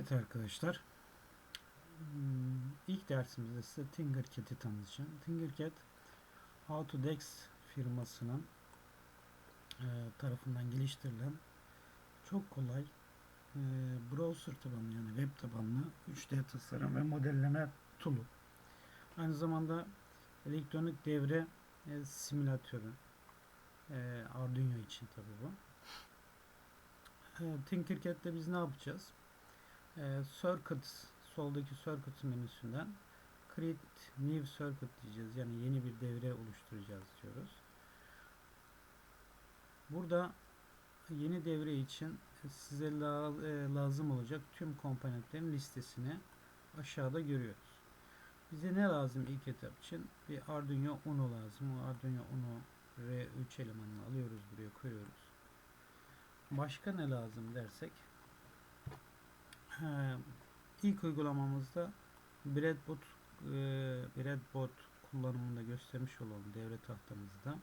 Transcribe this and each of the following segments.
Evet arkadaşlar. Hmm, İlk dersimizde size Tinkercad'i tanıtacağım. Tinkercad Autodesk firmasının e, tarafından geliştirilen çok kolay e, browser tabanlı yani web tabanlı 3D tasarım ve modelleme tool'u. Aynı zamanda elektronik devre e, simülatörü. Arduino için tabi bu. Tinkercad'de biz ne yapacağız? E, circuit soldaki circuit menüsünden create new circuit diyeceğiz. Yani yeni bir devre oluşturacağız diyoruz. Burada yeni devre için size e, lazım olacak tüm komponentlerin listesini aşağıda görüyoruz. Bize ne lazım ilk etap için? Bir Arduino Uno lazım. O Arduino Uno R3 elemanını alıyoruz buraya koyuyoruz. Başka ne lazım dersek ilk uygulamamızda breadboard e, breadboard kullanımında göstermiş olalım devre tahtamızda.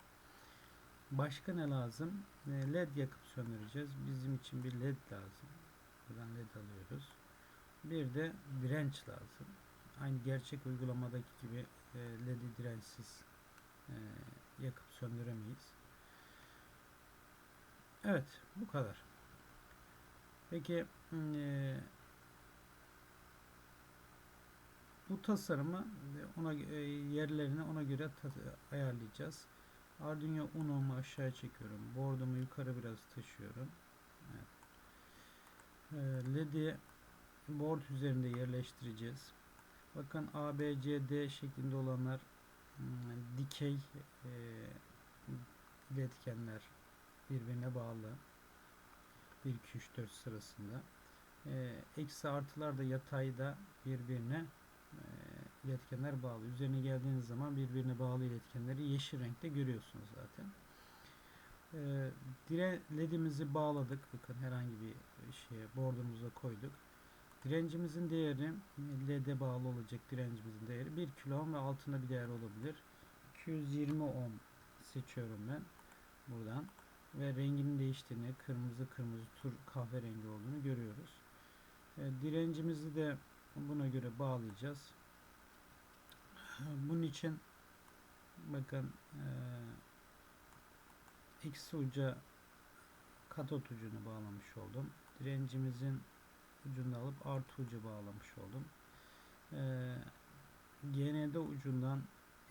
Başka ne lazım? E, led yakıp söndüreceğiz. Bizim için bir led lazım. Buradan led alıyoruz. Bir de direnç lazım. Aynı gerçek uygulamadaki gibi e, led'i dirençsiz e, yakıp söndüremeyiz. Evet, bu kadar. Peki e, bu tasarımı ona e, yerlerini ona göre ayarlayacağız. Arduino Uno'mu aşağı çekiyorum. Board'umu yukarı biraz taşıyorum. Evet. E, LED'i board üzerinde yerleştireceğiz. Bakın A, B, C, D şeklinde olanlar hmm, dikey e, iletkenler birbirine bağlı. 1, 2, 3, 4 sırasında. Eksi artılar da yatayda birbirine e, iletkenler bağlı. Üzerine geldiğiniz zaman birbirine bağlı iletkenleri yeşil renkte görüyorsunuz zaten. E, dire ledimizi bağladık. Bakın herhangi bir şeye boardumuza koyduk. Direncimizin değeri led'e bağlı olacak direncimizin değeri 1 kilo ohm ve altında bir değer olabilir. 220 ohm seçiyorum ben buradan ve renginin değiştiğini kırmızı kırmızı tur kahverengi olduğunu görüyoruz. Direncimizi de buna göre bağlayacağız. Bunun için bakın e, eksi uca katot ucunu bağlamış oldum. Direncimizin ucunu alıp artı ucu bağlamış oldum. E, GND ucundan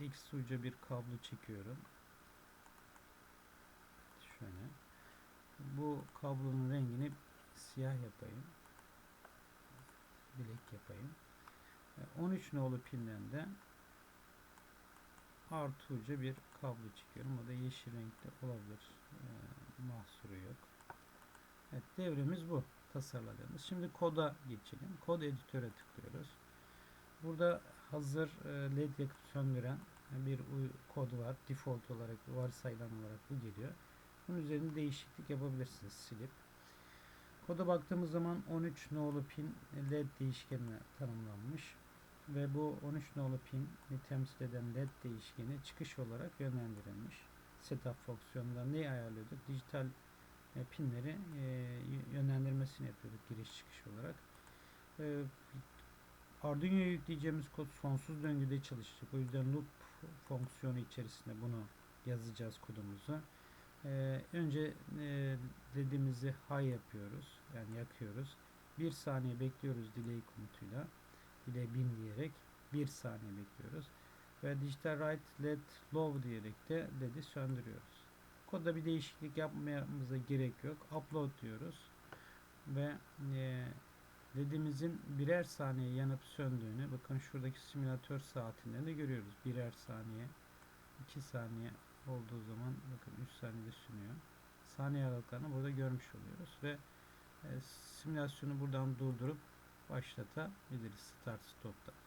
eksi uca bir kablo çekiyorum. Şöyle. Bu kablonun rengini siyah yapayım bilek yapayım. 13 e, nolu pinden de artı bir kablo çıkıyorum. O da yeşil renkte olabilir. E, mahsuru yok. Evet devremiz bu. Tasarladığımız. Şimdi koda geçelim. Kod editöre tıklıyoruz. Burada hazır e, led yakıp söndüren bir kod var. Default olarak varsayılan olarak bu geliyor. Bunun üzerinde değişiklik yapabilirsiniz silip. Koda baktığımız zaman 13 nolu pin led değişkenine tanımlanmış ve bu 13 nolu pin temsil eden led değişkeni çıkış olarak yönlendirilmiş. Setup fonksiyonunda neyi ayarlıyorduk? Dijital e, pinleri e, yönlendirmesini yapıyorduk giriş çıkış olarak. E, Arduino'ya yükleyeceğimiz kod sonsuz döngüde çalışacak. O yüzden loop fonksiyonu içerisinde bunu yazacağız kodumuzu. Ee, önce e, dediğimizi high yapıyoruz. Yani yakıyoruz. Bir saniye bekliyoruz delay komutuyla. Delay 1000 diyerek bir saniye bekliyoruz. Ve digital write led low diyerek de led'i söndürüyoruz. Kodda bir değişiklik yapmamıza gerek yok. Upload diyoruz. Ve e, ledimizin birer saniye yanıp söndüğünü bakın şuradaki simülatör saatinde de görüyoruz. Birer saniye, 2 saniye, olduğu zaman bakın 3 saniyede sünüyor. Saniye aralıklarını burada görmüş oluyoruz ve e, simülasyonu buradan durdurup başlatabiliriz start stop'ta.